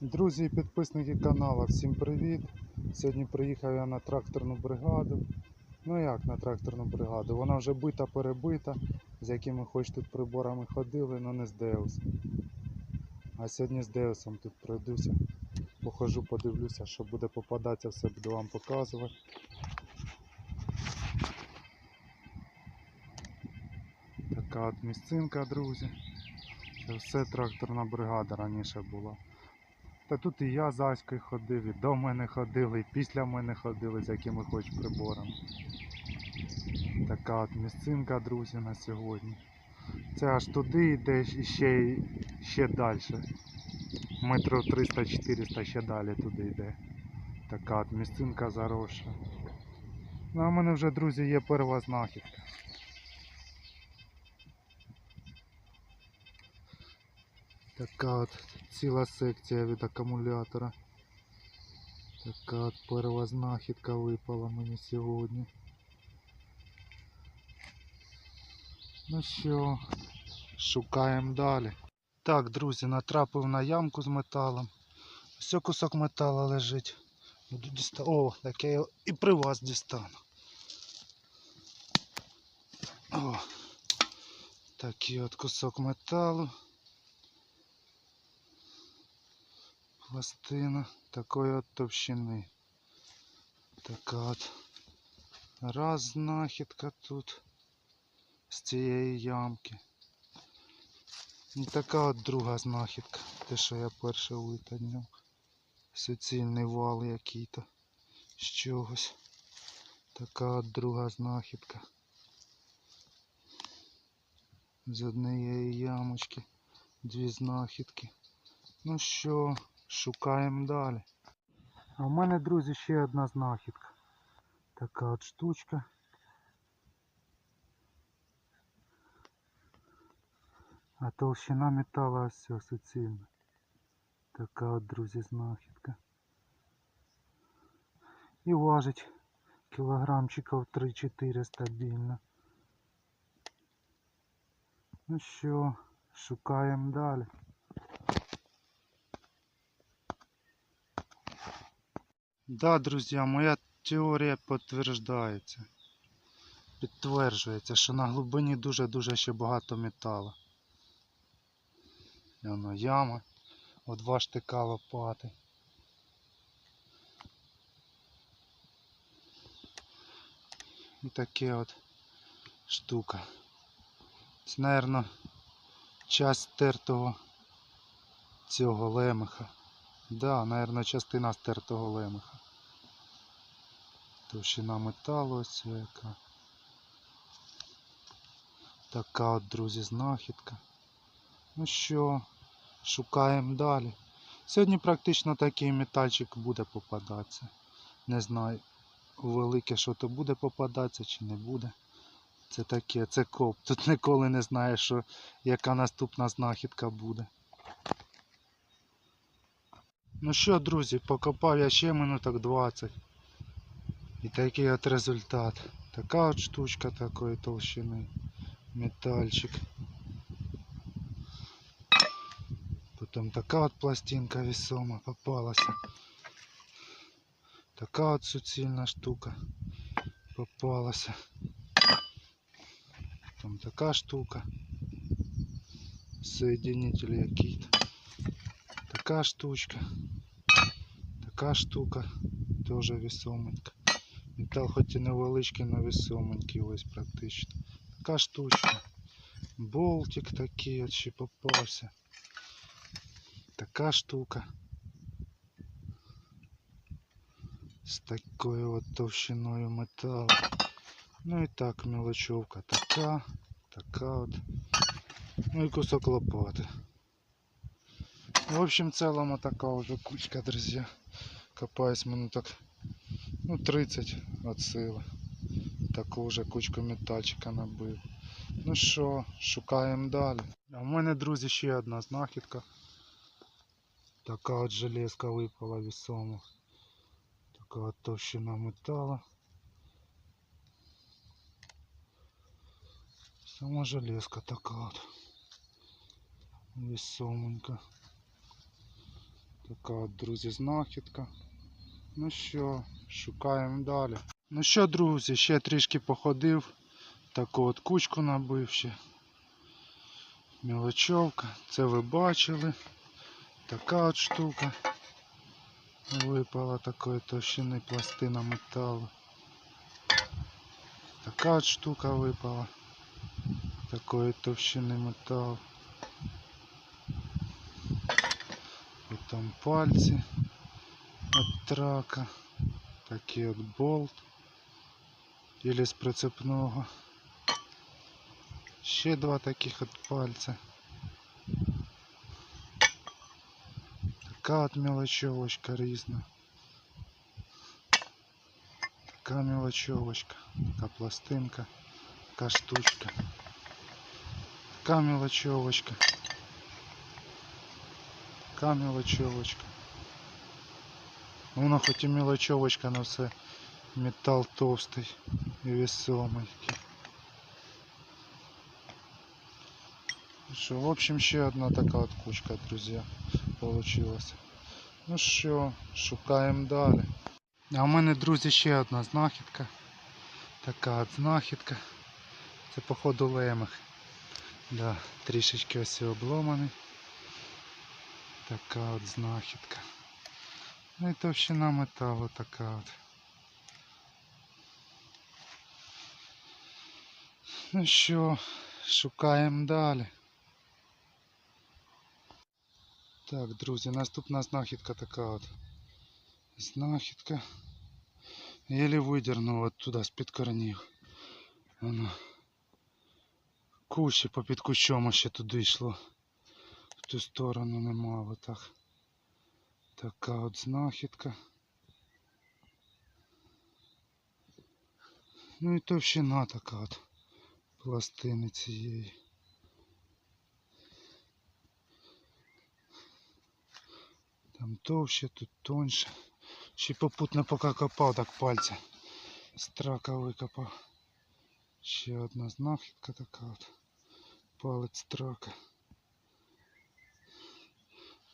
Друзі і підписники каналу, всім привіт! Сьогодні приїхав я на тракторну бригаду. Ну як на тракторну бригаду? Вона вже бита перебита, з якими хоч тут приборами ходили, але не з Деусом. А сьогодні з Деусом тут пройдуся, похожу, подивлюся, що буде попадатися, все буду вам показувати. Така от місцинка, друзі. Це все тракторна бригада раніше була. Та тут і я з Аською ходив, і до мене ходили, і після мене ходили, з якими хоч приборами. Така от місцинка, друзі, на сьогодні. Це аж туди йде і ще, ще далі. Метрів 300-400 ще далі туди йде. Така от місцинка заросша. Ну а в мене вже, друзі, є перша знахідка. Така от ціла секція від акумулятора. Така от перша знахідка випала мені сьогодні. Ну що, шукаємо далі. Так, друзі, натрапив на ямку з металом. Ось кусок металу лежить. Буду діста... О, так я його і при вас дістану. О, такий от кусок металу. Пластина такої от товщини. Така от раз знахідка тут з цієї ямки. І така от друга знахідка. Те, що я перше витягнув. Суцільний вал який-то з чогось. Така от друга знахідка. З однієї ямочки. Дві знахідки. Ну що, Шукаємо далі. А в мене, друзі, ще одна знахідка. Така от штучка. А толщина металу все суцільна. Така от, друзі, знахідка. І важить кілограмчиків 3-4 стабільно. Ну що, шукаємо далі. Да, друзі, моя теорія підтверджується. Підтверджується, що на глибині дуже-дуже ще багато металу. І воно яма, от два штика лопати. І таке от штука. Це, мабуть, часть стертого цього лемеха. Да, наверное, частина стертого лемеха. Товщина металу ось яка. Така от, друзі, знахідка. Ну що, шукаємо далі. Сьогодні практично такий метальчик буде попадатися. Не знаю, велике що то буде попадатися чи не буде. Це таке, це коп. Тут ніколи не знаєш, яка наступна знахідка буде. Ну що, друзі, покопав я ще минуток 20. І такий от результат. Така от штучка такої толщини. Метальчик. Потім така от пластинка весома попалася. Така от суцільна штука попалася. Потім така штука. Соединитель який-то. Така штучка. Така штука теж весоменька. Метал хоч і невеличкий, але весоменький ось практично. Така штучка. Болтик такий от ще попався. Така штука. З такою от товщиною металу. Ну і так мелочовка. Така, така от. Ну і кусок лопати. В общем, в целом вот такая уже кучка, друзья. Копаюсь минуток, ну, 30 от сили. Таку вже кучку метальчика набив. Ну що, шукаємо далі. А в мене, друзі, ще одна знахідка. Така от железка випала весома. Така от товщина металу. Сама железка така от. Весоменька. Така от, друзі, знахідка. Ну що, шукаємо далі. Ну що, друзі, ще трішки походив. Таку от кучку набив ще. Мілочовка. Це ви бачили. Така от штука. Випала такої товщини пластина металу. Така от штука випала. Такої товщини металу. Потім пальці от трака. Такий от болт. Ілі з прицепного. Ще два таких от пальця. Така от мелочевочка різна. Така мелочевочка, така пластинка, така штучка. Така мелочевочка. Така мелочевочка. Воно хоч і мелочевочка, але все метал товстий і весомий. Що, в общем, ще одна така от кучка, друзі, получилась. Ну що, шукаємо далі. А у мене, друзі, ще одна знахідка. Така от знахідка. Це походу лемех. Да, трішечки ось обломаний. Така от знахідка. Ну і товщина металу така от. Ну що, шукаємо далі. Так, друзі, наступна знахідка така от. Знахідка. Єлі видернув от туди з-під коренів. Воно. Кущі попід кущом ще туди йшло. Ту сторону нема отак. Така от знахідка. Ну і товщина така от пластини цієї. Там товще, тут тоньше. Ще попутно поки копав, так пальця з трака викопав. Ще одна знахідка така от. Палець трака.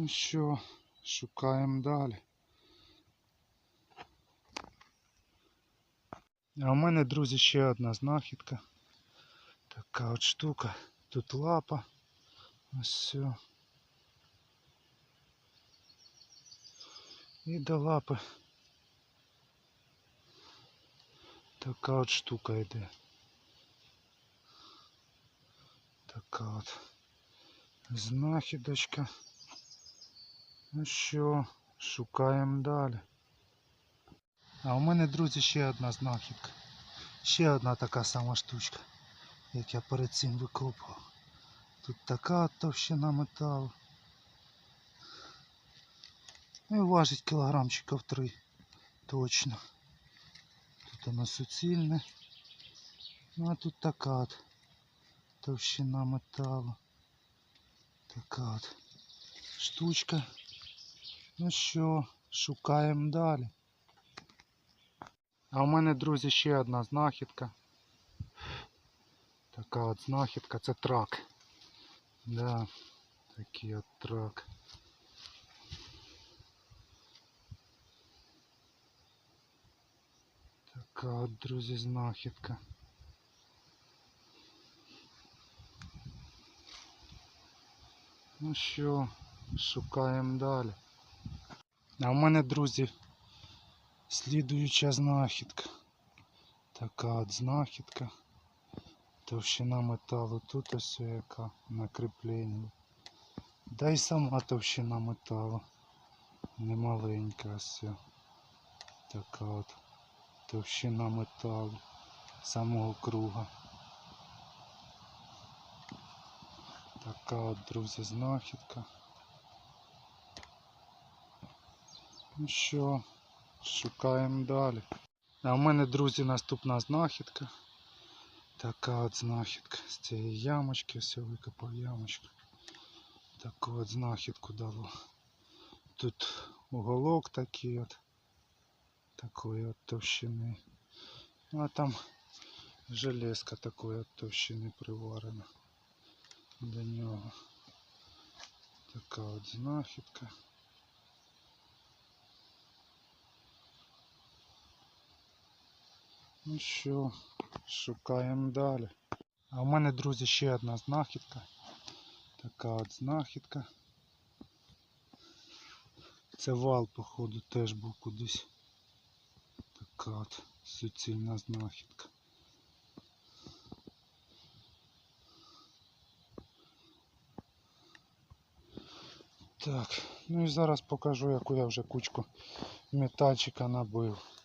Ну що, шукаємо далі. А у мене, друзі, ще одна знахідка. Така от штука. Тут лапа. Ось все. І до лапи. Така от штука йде. Така от знахідочка. Ну що, шукаємо далі. А у мене, друзі, ще одна знахідка. Ще одна така сама штучка, як я перед цим викопував. Тут така товщина металу. Ну і важить кілограмчиків три. Точно. Тут воно суцільне. Ну а тут така от товщина металу. Така от штучка. Ну що, шукаємо далі. А у мене, друзі, ще одна знахідка. Така от знахідка, це трак. Да, такий от трак. Така от, друзі, знахідка. Ну що, шукаємо далі. А в мене, друзі, слідуюча знахідка. Така от знахідка. Товщина металу тут ось яка на кріпленні. Да й сама товщина металу. Немаленька ось. Така от товщина металу самого круга. Така от, друзі, знахідка. Ну що, шукаємо далі. А в мене, друзі, наступна знахідка. Така от знахідка. З цієї ямочки, все викопав ямочку. Таку от знахідку дало. Тут уголок такий от. Такої от товщини. А там железка такої от товщини приварена до нього. Така от знахідка. Ну що, шукаємо далі. А в мене, друзі, ще одна знахідка. Така от знахідка. Це вал, походу, теж був кудись. Така от суцільна знахідка. Так, ну і зараз покажу, яку я вже кучку метальчика набив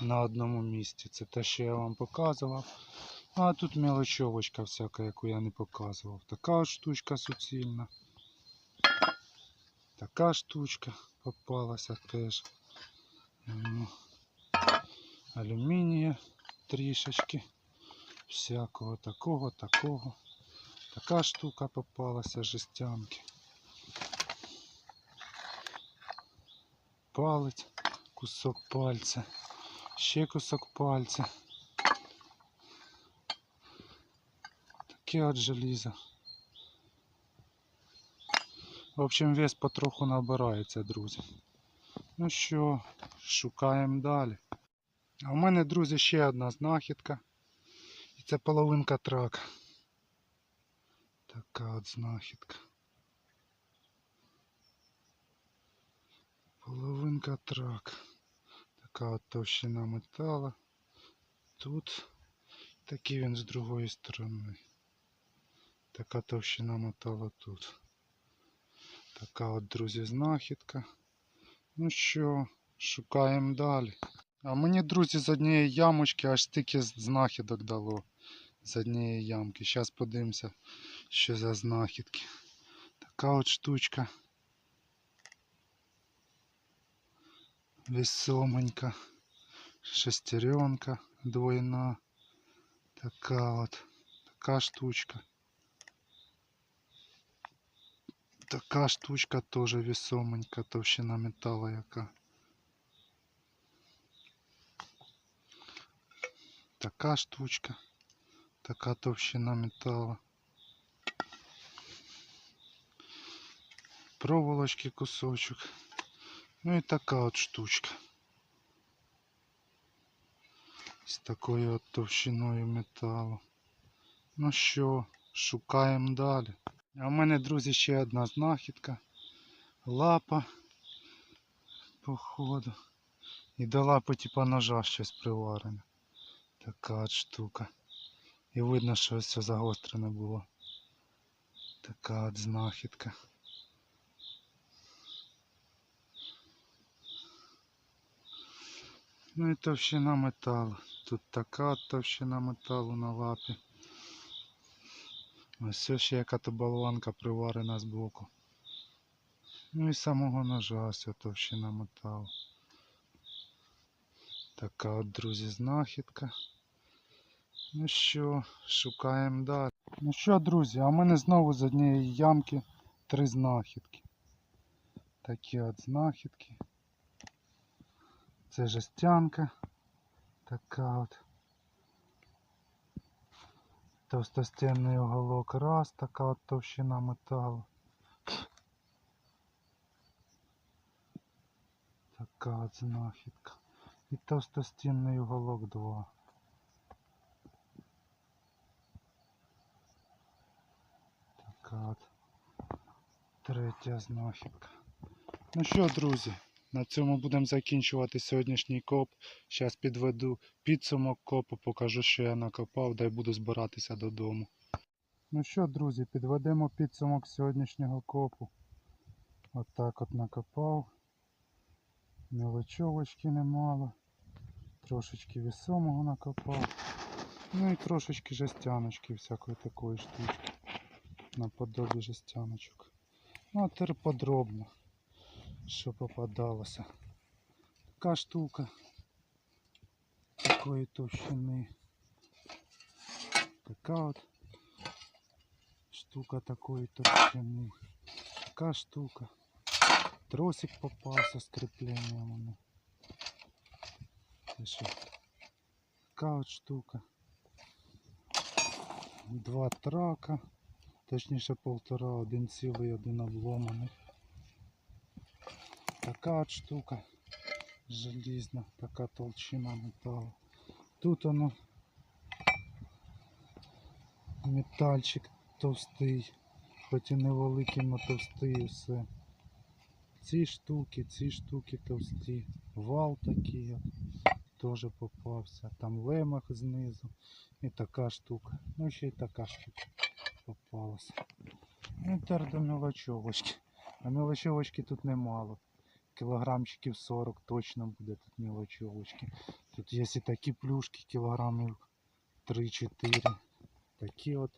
на одному місці. Це те, що я вам показував. А тут мелочовочка всяка, яку я не показував. Така штучка суцільна. Така штучка попалася теж. Ну, Алюмінія трішечки. Всякого такого, такого. Така штука попалася, жестянки. Палець, кусок пальця, ще кусок пальця. Таке от желізо. В общем, вес потроху набирається, друзі. Ну що, шукаємо далі. А в мене, друзі, ще одна знахідка. І це половинка трака. Така от знахідка. Половинка трак. Така от товщина метала. Тут такий він з другої сторони. Така товщина металу тут. Така от, друзі, знахідка. Ну що, шукаємо далі. А мені, друзі, з однієї ямочки аж стільки знахідок дало. З однієї ямки. Зараз подивимося, що за знахідки. Така от штучка. Весомонька. Шестеренка двойна. Така от. Така штучка. Така штучка теж весомонька, товщина металу яка. Така штучка. Така товщина металу. Проволочки кусочок. Ну і така от штучка. З такою от товщиною металу. Ну що, шукаємо далі. А в мене, друзі, ще одна знахідка. Лапа, походу. І до лапи типа ножа щось приварене. Така от штука. І видно, що все загострене було. Така от знахідка. Ну і товщина металу. Тут така товщина металу на лапі. Ось ще яка-то болванка приварена збоку. Ну і самого ножа ось товщина металу. Така от, друзі, знахідка. Ну що, шукаємо далі. Ну що, друзі, а в мене знову з однієї ямки три знахідки. Такі от знахідки. Це жестянка. Така от. Товстостінний уголок раз, така от товщина металу. Така от знахідка. І товстостінний уголок 2. Така от третя знахідка. Ну що, друзі, на цьому будемо закінчувати сьогоднішній коп. Зараз підведу підсумок копу, покажу, що я накопав, дай буду збиратися додому. Ну що, друзі, підведемо підсумок сьогоднішнього копу. Отак от накопав. Мелочовочки немало. Трошечки весомого накопав. Ну і трошечки жестяночки всякої такої штучки. Наподобі жестяночок. Ну а тепер подробно, що попадалося. Така штука. Такої товщини. Така от штука такої товщини. Така штука. Тросик попався з кріпленням. воно. Це що? Така от штука. Два трака. Точніше полтора, один цілий, один обломаний. Така от штука. Желізна, така толщина металу. Тут воно метальчик товстий, хоч і невеликий, но товстий все. Ці штуки, ці штуки товсті. Вал такий теж попався. Там лемах знизу. І така штука. Ну ще й така штука попалася. Ну тепер до мелочовочки. А мелочовочки тут немало. Кілограмчиків 40 точно буде тут мелочовочки. Тут є і такі плюшки, кілограмів 3-4. Такі от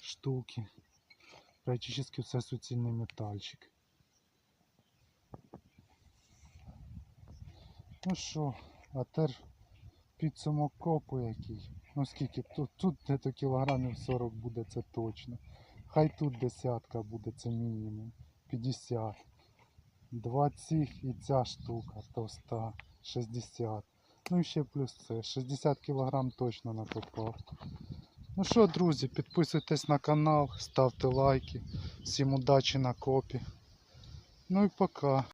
штуки. Практично все суцільний метальчик. Ну що, а тепер підсумок копу який. Ну скільки тут, тут десь кілограмів 40 буде, це точно. Хай тут десятка буде, це мінімум. 50. Два цих і ця штука товста. 60. Ну і ще плюс це. 60 кг точно накопав. Ну що, друзі, підписуйтесь на канал, ставте лайки. Всім удачі на копі. Ну і пока.